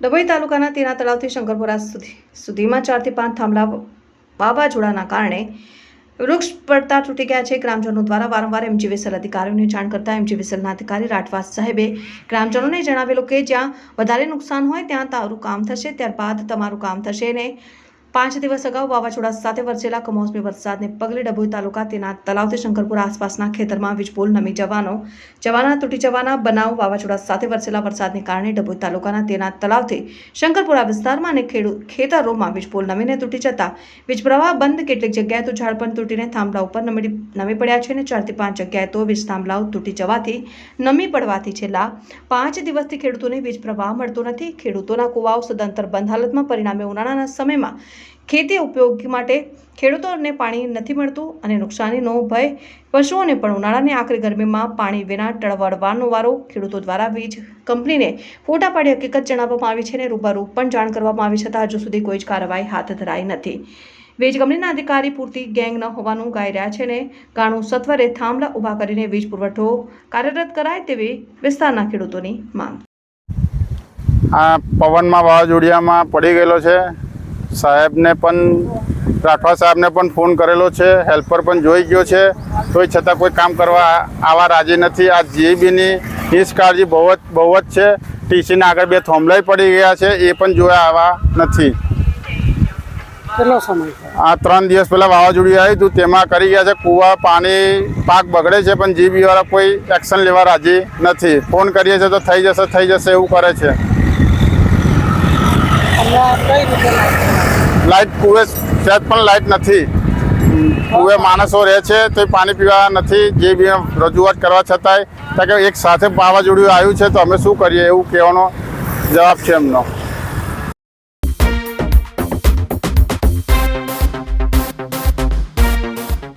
ડભોઈ તાલુકાના તેના તળાવથી શંકરપુરા સુધી. સુધીમાં ચારથી પાંચ થાંભલા વાવાઝોડાના કારણે વૃક્ષ પડતા તૂટી ગયા છે. ગ્રામજનો દ્વારા વારંવાર એમજીવીસેલ અધિકારીઓને જાણ કરતા એમજીવીસેલના અધિકારી રાઠવા સાહેબે ગ્રામજનોને જણાવેલું કે જ્યાં વધારે નુકસાન હોય ત્યાં તારું કામ થશે, ત્યારબાદ તમારું કામ થશે ને પાંચ દિવસ અગાઉ વાવાઝોડા સાથે વરસેલા કમોસમી વરસાદને પગલે ડભોઈ તાલુકા તેના તલાવથી શંકરપુર આસપાસના ખેતરમાં વીજપોલ નમી જવાનો, જવાના તૂટી જવાના બનાવ, વાવાઝોડા સાથે વરસેલા વરસાદને કારણે ડભોઈ તાલુકાના તેના તલાવથી શંકરપુરા વિસ્તારમાં અને ખેડૂત ખેતરોમાં વીજપોલ નમીને તૂટી જતા વીજ પ્રવાહ બંધ કેટલીક જગ્યાએ તો ઝાડ પણ તૂટીને થાંભલા ઉપર નમી નમી પડ્યા છે અને ચારથી પાંચ જગ્યાએ તો વીજ થાંભલાઓ તૂટી જવાથી નમી પડવાથી છેલ્લા પાંચ દિવસથી ખેડૂતોને વીજ પ્રવાહ મળતો નથી. ખેડૂતોના કુવાઓ સદંતર બંધ હાલતમાં પરિણામે ઉનાળાના સમયમાં ખેતી ઉપયોગ માટે ખેડૂતોને પાણી નથી મળતું અને નુકસાનીનો ભય પશુઓને પણ ઉનાળાની આખરી ગરમીમાં પાણી વિના ટળવળવાનો વારો ખેડૂતો દ્વારા વીજ કંપનીને ફોટા પાડી હકીકત જણાવવામાં આવી છે અને રૂબરૂ પણ જાણ કરવામાં આવી છતાં હજુ સુધી કોઈ જ કાર્યવાહી હાથ ધરાઈ નથી. વીજ કંપનીના અધિકારી પૂરતી ગેંગ ન હોવાનું ગાઈ રહ્યા છે ને ગાણું સત્વરે થાંભલા ઊભા કરીને વીજ પુરવઠો કાર્યરત કરાય તેવી વિસ્તારના ખેડૂતોની માંગ. આ પવનમાં વાવાઝોડિયામાં પડી ગયેલો છે. સાહેબને પણ રાઠવા સાહેબને પણ ફોન કરેલો છે હેલ્પર પણ જોઈ ગયો છે. તોય છતાં કોઈ કામ કરવા આવા રાજી નથી. આ જીબીની નિષ્કાળજી બહુ જ બહુ જ છે. ટીસીના આગળ બે થોંભલાઈ પડી ગયા છે એ પણ જોયા આવા નથી. આ ત્રણ દિવસ પહેલાં વાવાઝોડું આવ્યું હતું તેમાં કરી ગયા છે કૂવા પાણી પાક બગડે છે પણ જીબીવાળા કોઈ એક્શન લેવા રાજી નથી. ફોન કરીએ છીએ તો થઈ જશે થઈ જશે એવું કરે છે. લાઇટ કુએ સહેજ પણ લાઇટ નથી. કુએ માણસો રહે છે તો પાણી પીવા નથી, જે બી રજૂઆત કરવા છતાંય. કારણ કે એક સાથે વાવાઝોડું આવ્યું છે, તો અમે શું કરીએ એવું કહેવાનો જવાબ છે એમનો.